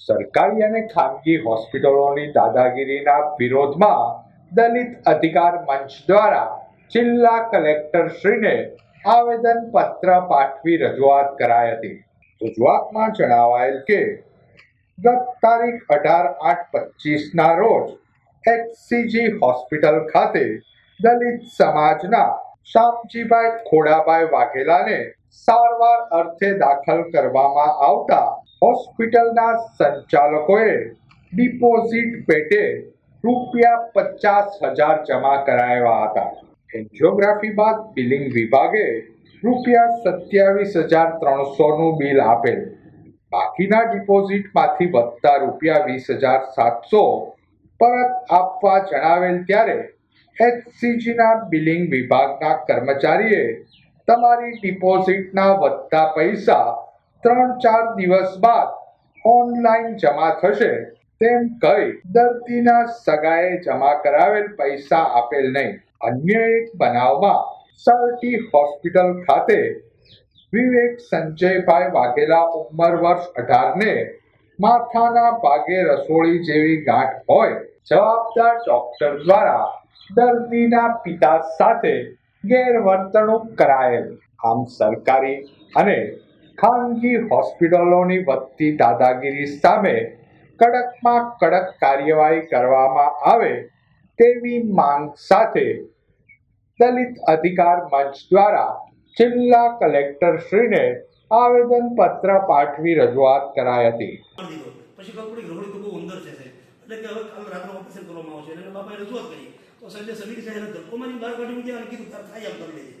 સરકારી અને ખાનગી હોસ્પિટલોની દાદાગીરીના વિરોધમાં દલિત અધિકાર મંચ દ્વારા જિલ્લા કલેક્ટરશ્રીને આવેદન પત્ર પાઠવી રજૂઆત કરાઈ હતી. રજૂઆતમાં જણાવાયેલ કે, ગત તારીખ અઢાર આઠ પચીસના રોજ એચસીજી હોસ્પિટલ ખાતે દલિત સમાજના શામજીભાઈ ખોડાભાઈ વાઘેલાને સારવાર અર્થે દાખલ કરવામાં આવતા હોસ્પિટલના સંચાલકોએ ડિપોઝિટ પેટે રૂપિયા પચાસ હજાર જમા કરાવ્યા હતા. એન્જિયોગ્રાફી બાદ બિલિંગ વિભાગે રૂપિયા સત્યાવીસ હજાર ત્રણસોનું બિલ આપેલ. બાકીના ડિપોઝિટમાંથી વધતા રૂપિયા વીસ હજાર સાતસો પરત આપવા જણાવેલ ત્યારે એચસીજીના બિલિંગ વિભાગના કર્મચારીએ તમારી ડિપોઝિટના વધતા પૈસા ત્રણ ચાર દિવસ બાદ ઓનલાઈન જમા થશે. તેમ કહી દર્દીના સગાએ જમા કરાવેલ પૈસા આપેલ નહીં. અન્ય એક બનાવમાં સરટી હોસ્પિટલ ખાતે વિવેક સંજયભાઈ વાઘેલા ઉંમર વર્ષ અઢારને માથાના ભાગે રસોળી જેવી ગાંઠ હોય, જવાબદાર ડોક્ટર દ્વારા દર્દીના પિતા સાથે ગેરવર્તણૂક કરાયેલ. આમ સરકારી અને ખાનગી હોસ્પિટલોની વધતી દાદાગીરી સામે કડકમાં કડક કાર્યવાહી કરવામાં આવે તેવી માંગ સાથે દલિત અધિકાર મંચ દ્વારા જિલ્લા કલેક્ટરશ્રીને આવેદન પત્ર પાઠવી રજૂઆત કરાઈ હતી. પછી કપડી પડી તો બહુ અંદર છે એટલે કે હવે કાલ રાત્રે ઓપરેશન કરવામાં આવશે. એટલે બાપાએ રજૂઆત કરી. તો સાહેબે સમીર સાહેબ ધક્કો મારી બહાર કાઢી મૂક્યા અને કીધું, તાર થાય આમ કરી લેજે.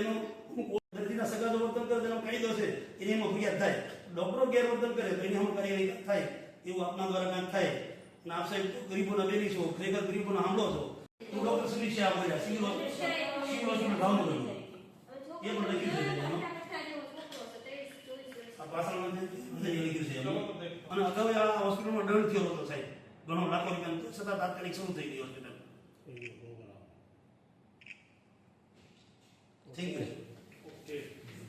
એનો અમુક દર્દીના સગા જો વર્તન કરે તેનો કાયદો છે એની એમાં ફરિયાદ થાય. ડોક્ટરો ગેરવર્તન કરે તો એની અમુક કાર્યવાહી થાય? એવું આપના દ્વારા કાંઈક થાય? અને આપ સાહેબ તો ગરીબોના બેની છો ખરેખર ગરીબોના સાંભળો છો. હું ડોક્ટર સમીર શાહ બોલ્યા સિવિલ સિવિલ હોસ્પિટલ ભાવનગર એ પણ લખ્યું છે આ બધે લખ્યું છે અને અગાઉ આ હોસ્પિટલમાં દંડ થયો હતો સાહેબ. ઘણો લાખો રૂપિયા છતાં તાત્કાલિક શરૂ થઈ ગઈ હોસ્પિટલ? Thank you